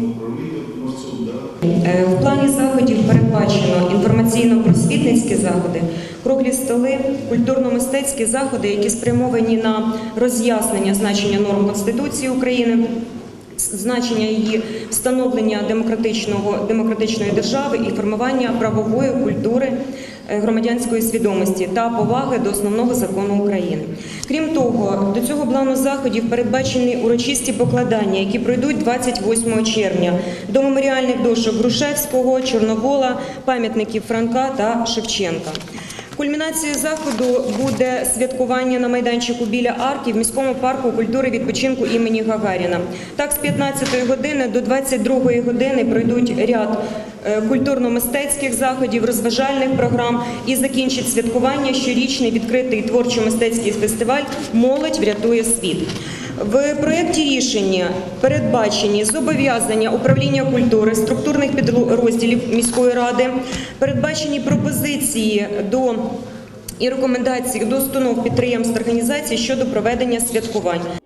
головному управлінню? Е, В плані заходів передбачено інформаційно-просвітницькі заходи, круглі столи, культурно-мистецькі заходи, які спрямовані на роз'яснення значення норм Конституції України, значення її встановлення демократичного демократичної держави і формування правової культури е, громадянської свідомості та поваги до основного закону України. Крім того, до цього плану заходів передбачені урочисті покладання, які пройдуть 28 червня до меморіальних дошок Грушевського, Чорновола, пам'ятників Франка та Шевченка. Кульмінацією заходу буде святкування на майданчику біля арки в міському парку культури відпочинку імені Гагаріна. Так, з 15 години до 22 години пройдуть ряд е, культурно-мистецьких заходів, розважальних програм і закінчить святкування щорічний відкритий творчо-мистецький фестиваль Молодь врятує світ. В проєкті рішення передбачені зобов'язання управління культури, структурних підрозділів міської ради, передбачені пропозиції до і рекомендації до установ підприємств організацій щодо проведення святкувань.